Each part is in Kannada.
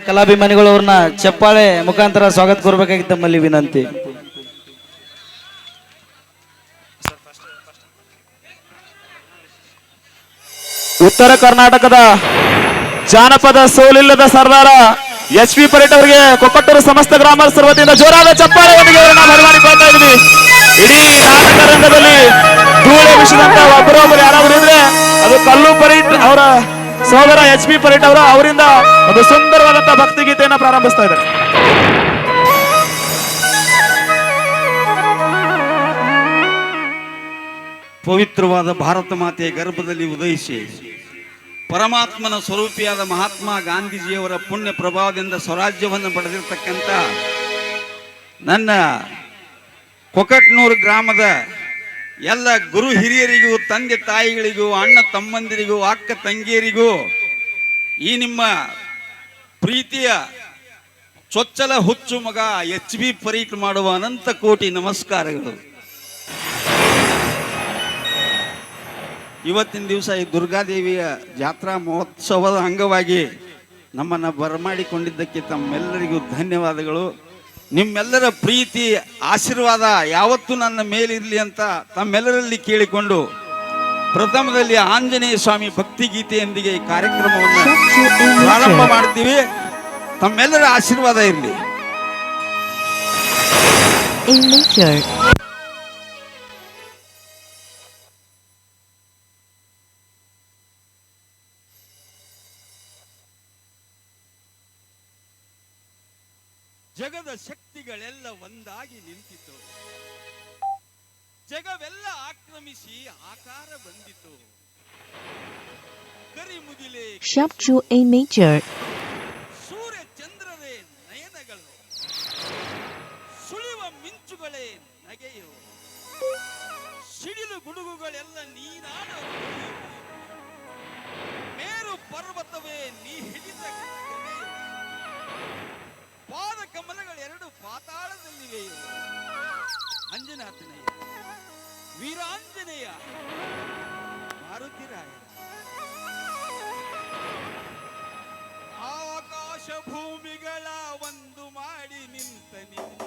ಕಲಾಭಿಮಾನಿಗಳು ಅವ್ರನ್ನ ಚಪ್ಪಾಳೆ ಮುಖಾಂತರ ಸ್ವಾಗತ ಕೋರ್ಬೇಕಾಗಿತ್ತು ತಮ್ಮಲ್ಲಿ ವಿನಂತಿ. ಉತ್ತರ ಕರ್ನಾಟಕದ ಜಾನಪದ ಸೋಲಿಲ್ಲದ ಸರ್ದಾರ ಎಚ್ ಪಿ ಪರೇಟ್ ಅವರಿಗೆ ಕೊಕ್ಕಟ್ಟೂರು ಸಮಸ್ತ ಗ್ರಾಮಸ್ಥರ ಸರ್ವತಿಯಿಂದ ಜೋರಾದ ಚಪ್ಪಾಳೆಯೊಂದಿಗೆ ಅವರನ್ನ ಬರಮಾಡಿಕೊಳ್ತಾ ಇದ್ವಿ ಇಡೀ ನಾಟಕ ರಂಗದಲ್ಲಿ ಧೂಳೆ ವಿಷಯದಂತ ಒಬ್ಬರೊಬ್ಬರು ಯಾರಾದ್ರೂ ಇದ್ರೆ ಅದು ಕಲ್ಲು ಪರೇಟ್ ಅವರ ಸಹೋದರ ಎಚ್ ಪಿ ಪರೇಟ್ ಅವರು ಅವರಿಂದ ಒಂದು ಸುಂದರವಾದಂತಹ ಭಕ್ತಿಗೀತೆಯನ್ನು ಪ್ರಾರಂಭಿಸ್ತಾ ಇದ್ದಾರೆ. ಪವಿತ್ರವಾದ ಭಾರತ ಮಾತೆಯ ಗರ್ಭದಲ್ಲಿ ಉದಯಿಸಿ ಪರಮಾತ್ಮನ ಸ್ವರೂಪಿಯಾದ ಮಹಾತ್ಮ ಗಾಂಧೀಜಿಯವರ ಪುಣ್ಯ ಪ್ರಭಾವದಿಂದ ಸ್ವರಾಜ್ಯವನ್ನು ಪಡೆದಿರತಕ್ಕಂಥ ನನ್ನ ಕೊಕಟ್ನೂರು ಗ್ರಾಮದ ಎಲ್ಲ ಗುರು ಹಿರಿಯರಿಗೂ, ತಂದೆ ತಾಯಿಗಳಿಗೂ, ಅಣ್ಣ ತಮ್ಮಂದಿರಿಗೂ, ಅಕ್ಕ ತಂಗಿಯರಿಗೂ, ಈ ನಿಮ್ಮ ಪ್ರೀತಿಯ ಚೊಚ್ಚಲ ಹುಚ್ಚು ಮಗ ಎಚ್ ಬಿ ಪರೀಟ್ ಮಾಡುವ ಅನಂತ ಕೋಟಿ ನಮಸ್ಕಾರಗಳು. ಇವತ್ತಿನ ದಿವಸ ಈ ದುರ್ಗಾದೇವಿಯ ಜಾತ್ರಾ ಮಹೋತ್ಸವದ ಅಂಗವಾಗಿ ನಮ್ಮನ್ನು ಬರಮಾಡಿಕೊಂಡಿದ್ದಕ್ಕೆ ತಮ್ಮೆಲ್ಲರಿಗೂ ಧನ್ಯವಾದಗಳು. ನಿಮ್ಮೆಲ್ಲರ ಪ್ರೀತಿ, ಆಶೀರ್ವಾದ ಯಾವತ್ತೂ ನನ್ನ ಮೇಲಿರಲಿ ಅಂತ ತಮ್ಮೆಲ್ಲರಲ್ಲಿ ಕೇಳಿಕೊಂಡು ಪ್ರಥಮದಲ್ಲಿ ಆಂಜನೇಯ ಸ್ವಾಮಿ ಭಕ್ತಿ ಗೀತೆಯೊಂದಿಗೆ ಈ ಕಾರ್ಯಕ್ರಮವನ್ನು ಪ್ರಾರಂಭ ಮಾಡ್ತೀವಿ. ತಮ್ಮೆಲ್ಲರ ಆಶೀರ್ವಾದ ಇರಲಿ. ಜಗದ ಶಕ್ತಿಗಳೆಲ್ಲ ಒಂದಾಗಿ ನಿಂತಿತು ಜಗವೆಲ್ಲ ಆಕ್ರಮಿಸಿ ಆಕಾರ ಬಂದಿತು ಕರಿಮುಗಿಲೆ Shapju ಎ nature. ಸೂರ್ಯ ಚಂದ್ರರೇ ನಯನಗಳು. ಸುಳಿವ ಮಿಂಚುಗಳೇ ನಗೆಯು. ಸಿಡಿಲು ಗುಡುಗುಗಳೆಲ್ಲ ನೀನಾಡ ಪಾತಾಳದಲ್ಲಿವೆಯು? ಅಂಜನಾಥನಯ್ಯ ವೀರಾಂಜನೇಯ? ಮಾರುತಿರಾಯ ಆಕಾಶ ಭೂಮಿಗಳ ಒಂದು ಮಾಡಿ ನಿಂತ ನಿನ್ನ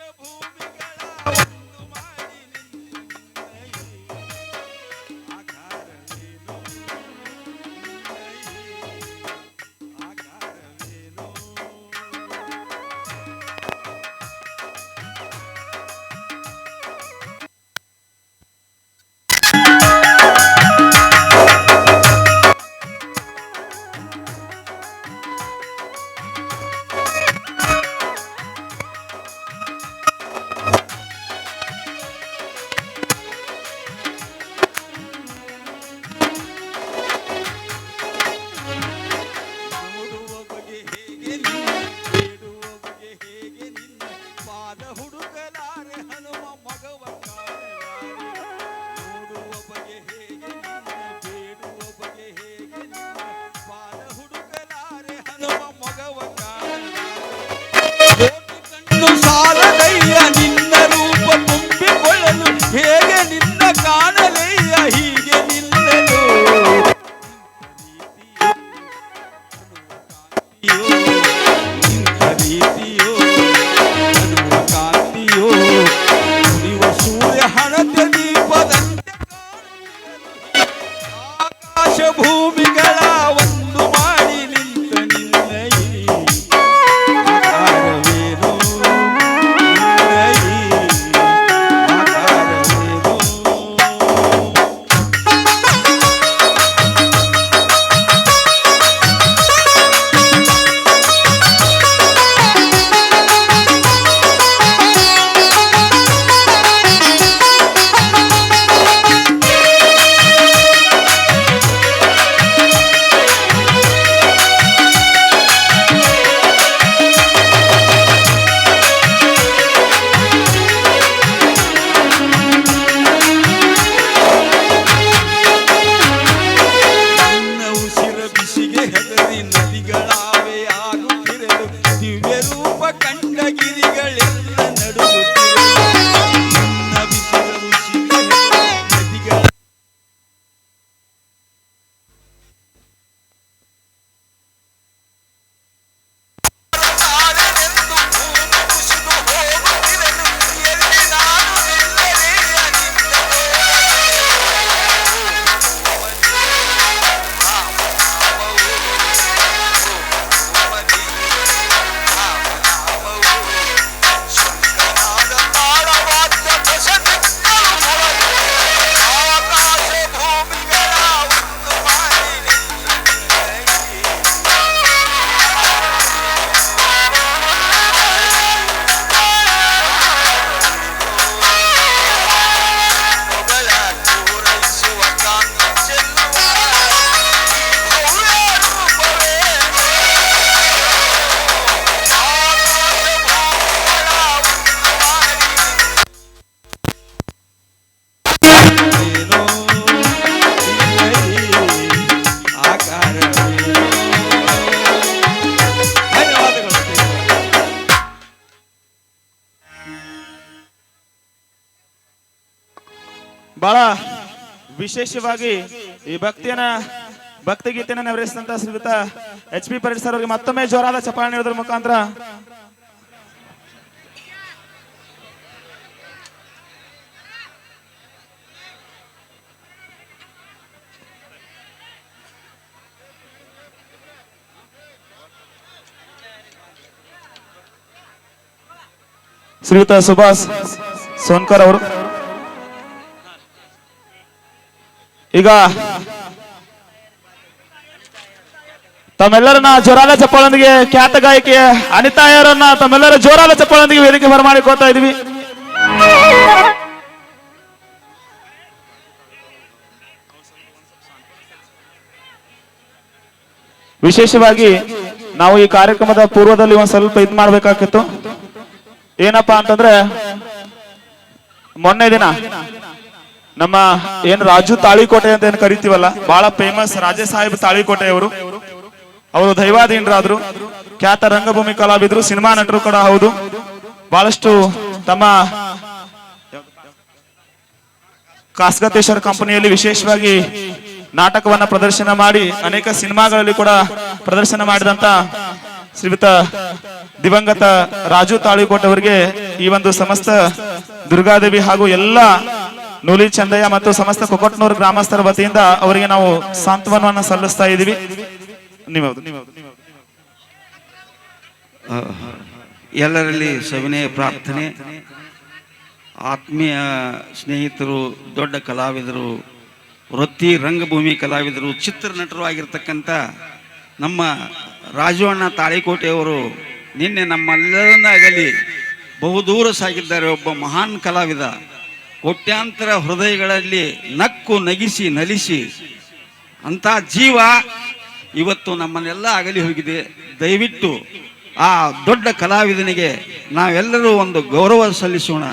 ಆಕಾಶ ಭೂಮಿಗಳ ಬಹಳ ವಿಶೇಷವಾಗಿ ಈ ಭಕ್ತಿಯನ್ನ, ಭಕ್ತಿಗೀತೆಯನ್ನು ನೆರವೇರಿಸಿದಂತ ಶ್ರೀಯುತ ಎಚ್ ಪಿ ಪರೇಡ್ ಸರ್ ಅವರಿಗೆ ಮತ್ತೊಮ್ಮೆ ಜೋರಾದ ಚಪಾಳೆ ನೀಡೋದ್ರ ಮುಖಾಂತರ. ಶ್ರೀಯುತ ಸುಭಾಷ್ ಸೋನ್ಕರ್ ಅವರು. ಈಗ ತಮ್ಮೆಲ್ಲರನ್ನ ಜೋರಾದ ಚಪ್ಪಾಳೊಂದಿಗೆ ಖ್ಯಾತ ಗಾಯಕಿ ಅನಿತಾ ಅವರನ್ನ ತಮ್ಮೆಲ್ಲರ ಜೋರಾದ ಚಪ್ಪಾಳೊಂದಿಗೆ ವೇದಿಕೆ ಬರಮಾಡಿಕೊಳ್ತಾ ಇದೀವಿ ವಿಶೇಷವಾಗಿ ನಾವು ಈ ಕಾರ್ಯಕ್ರಮದ ಪೂರ್ವದಲ್ಲಿ ಒಂದ್ ಸ್ವಲ್ಪ ಇದ್ ಮಾಡ್ಬೇಕಾಗಿತ್ತು. ಏನಪ್ಪಾ ಅಂತಂದ್ರೆ ಮೊನ್ನೆ ದಿನ ನಮ್ಮ ಏನ್ ರಾಜು ತಾಳಿಕೋಟೆ ಅಂತ ಏನ್ ಕರಿತೀವಲ್ಲ ಬಹಳ ಫೇಮಸ್ ರಾಜೇ ಸಾಹೇಬ್ ತಾಳಿಕೋಟೆ ಅವರು ಅವರು ದೈವಾಧೀನರಾದ್ರು, ಖ್ಯಾತ ರಂಗಭೂಮಿ ಕಲಾವಿದ್ರು, ಸಿನಿಮಾ ನಟರು ಕೂಡ ಹೌದು. ಬಹಳಷ್ಟು ತಮ್ಮ ಕಾಸ್ಗತೇಶ್ವರ ಕಂಪನಿಯಲ್ಲಿ ವಿಶೇಷವಾಗಿ ನಾಟಕವನ್ನ ಪ್ರದರ್ಶನ ಮಾಡಿ, ಅನೇಕ ಸಿನಿಮಾಗಳಲ್ಲಿ ಕೂಡ ಪ್ರದರ್ಶನ ಮಾಡಿದಂತ ಶ್ರೀಯುತ ದಿವಂಗತ ರಾಜು ತಾಳಿಕೋಟೆ ಅವರಿಗೆ ಈ ಒಂದು ಸಮಸ್ತ ದುರ್ಗಾದೇವಿ ಹಾಗೂ ಎಲ್ಲ ನೂಲಿ ಚಂದಯ್ಯ ಮತ್ತು ಸಮಸ್ತ ಕೊಕೊಟ್ನೂರು ಗ್ರಾಮಸ್ಥರ ವತಿಯಿಂದ ಅವರಿಗೆ ನಾವು ಸಾಂತ್ವನವನ್ನ ಸಲ್ಲಿಸ್ತಾ ಇದೀವಿ ಎಲ್ಲರಲ್ಲಿ ಸವಿನಯ ಪ್ರಾರ್ಥನೆ. ಆತ್ಮೀಯ ಸ್ನೇಹಿತರು, ದೊಡ್ಡ ಕಲಾವಿದರು, ವೃತ್ತಿ ರಂಗಭೂಮಿ ಕಲಾವಿದರು ಚಿತ್ರನಟರು ಆಗಿರ್ತಕ್ಕಂಥ ನಮ್ಮ ರಾಜುವಣ್ಣ ತಾಳಿಕೋಟೆಯವರು ನಿನ್ನೆ ನಮ್ಮೆಲ್ಲರನ್ನಾಗಲಿ ಬಹುದೂರ ಸಾಗಿದ್ದಾರೆ ಒಬ್ಬ ಮಹಾನ್ ಕಲಾವಿದ. ಕೋಟ್ಯಾಂತರ ಹೃದಯಗಳಲ್ಲಿ ನಕ್ಕು ನಗಿಸಿ ನಲಿಸಿ ಅಂತ ಜೀವ ಇವತ್ತು ನಮ್ಮನ್ನೆಲ್ಲ ಅಗಲಿ ಹೋಗಿದೆ. ದಯವಿಟ್ಟು ಆ ದೊಡ್ಡ ಕಲಾವಿದನಿಗೆ ನಾವೆಲ್ಲರೂ ಒಂದು ಗೌರವ ಸಲ್ಲಿಸೋಣ.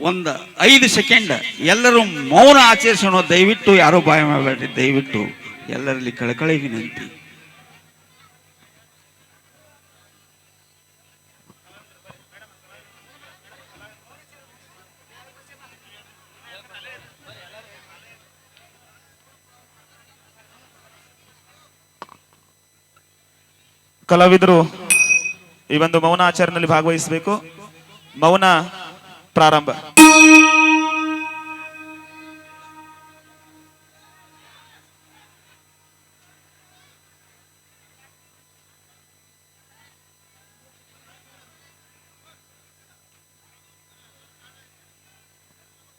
ಒಂದು ಐದು ಸೆಕೆಂಡ್ ಎಲ್ಲರೂ ಮೌನ ಆಚರಿಸೋಣ. ದಯವಿಟ್ಟು ಯಾರೂ ಬಾಯ ಮಾಡಬೇಡ್ರಿ ದಯವಿಟ್ಟು ಎಲ್ಲರಲ್ಲಿ ಕಳಕಳಿ ವಿನಂತಿ. ಕಲಾವಿದರು ಈ ಒಂದು ಮೌನ ಆಚರಣೆಯಲ್ಲಿ ಭಾಗವಹಿಸಬೇಕು. ಮೌನ ಪ್ರಾರಂಭ.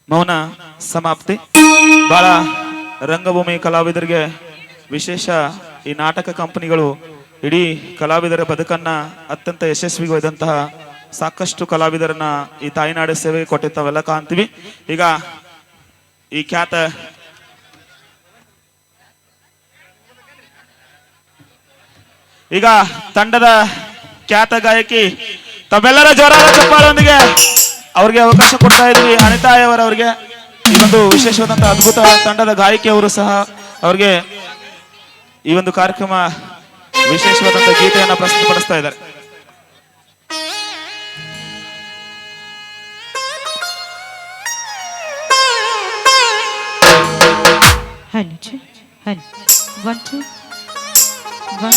ಮೌನ ಸಮಾಪ್ತಿ. ಬಹಳ ರಂಗಭೂಮಿ ಕಲಾವಿದರಿಗೆ ವಿಶೇಷ ಈ ನಾಟಕ ಕಂಪನಿಗಳು ಇಡೀ ಕಲಾವಿದರ ಬದುಕನ್ನ ಅತ್ಯಂತ ಯಶಸ್ವಿಗೊಯ್ದಂತಹ ಸಾಕಷ್ಟು ಕಲಾವಿದರನ್ನ ಈ ತಾಯಿನಾಡ ಸೇವೆಗೆ ಕೊಟ್ಟಿರ್ತಾವೆಲ್ಲ ಕಾಣ್ತೀವಿ. ಈಗ ಈ ಖ್ಯಾತ ಈಗ ತಂಡದ ಖ್ಯಾತ ಗಾಯಕಿ ತಮ್ಮೆಲ್ಲರ ಜೋರಾದ ಚಪ್ಪಾಳೊಂದಿಗೆ ಅವ್ರಿಗೆ ಅವಕಾಶ ಕೊಡ್ತಾ ಇದ್ವಿ ಅನಿತಾಯವರವರಿಗೆ ಈ ಒಂದು ವಿಶೇಷವಾದಂತಹ ಅದ್ಭುತ ತಂಡದ ಗಾಯಕಿಯವರು ಸಹ ಅವ್ರಿಗೆ ಈ ಒಂದು ಕಾರ್ಯಕ್ರಮ ವಿಶೇಷವಾದಂತಹ ಗೀತೆಯನ್ನ ಪ್ರಸ್ತುತಪಡಿಸ್ತಾ ಇದ್ದಾರೆ. One, two. One,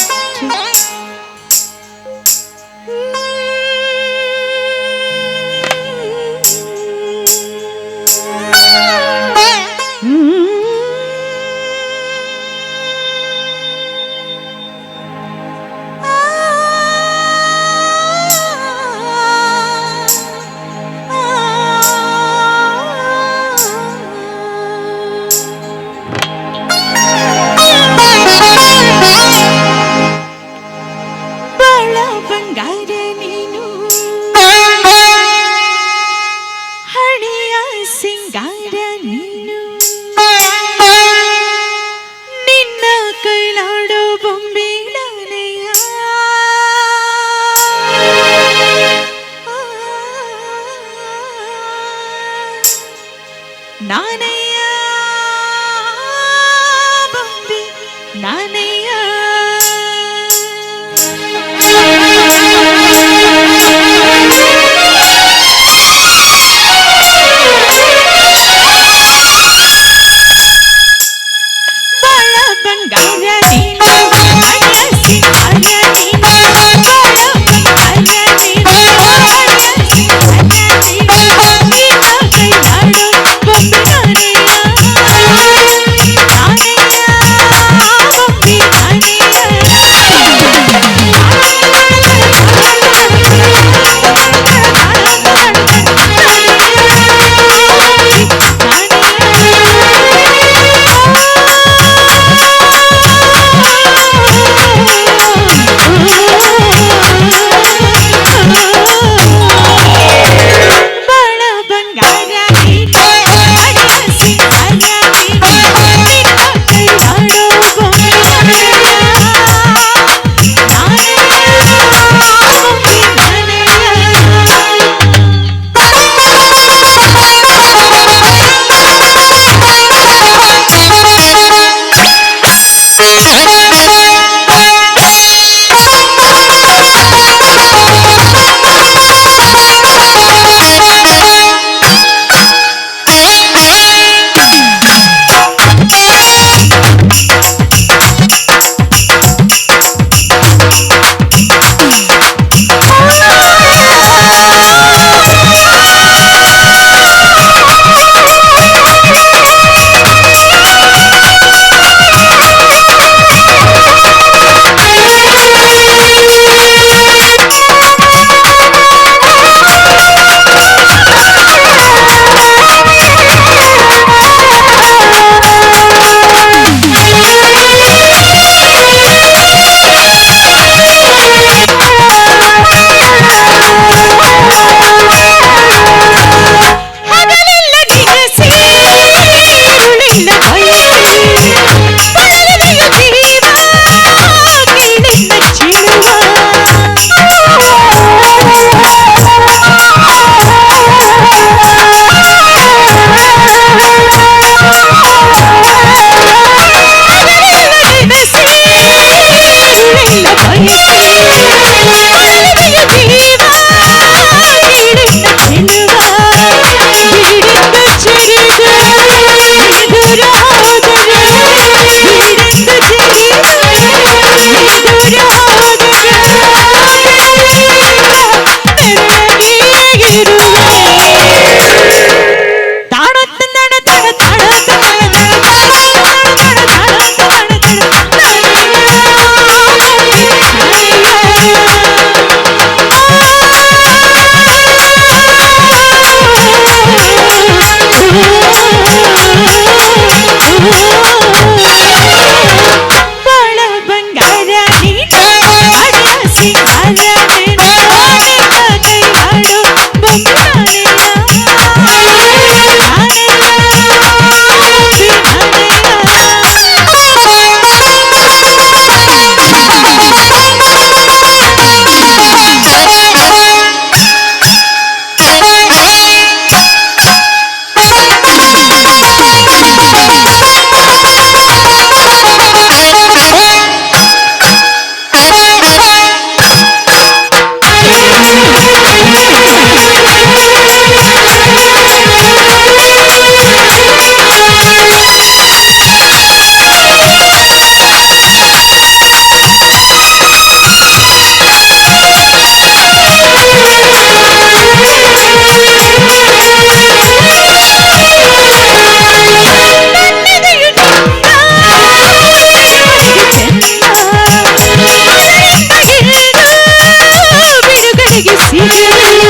Sim.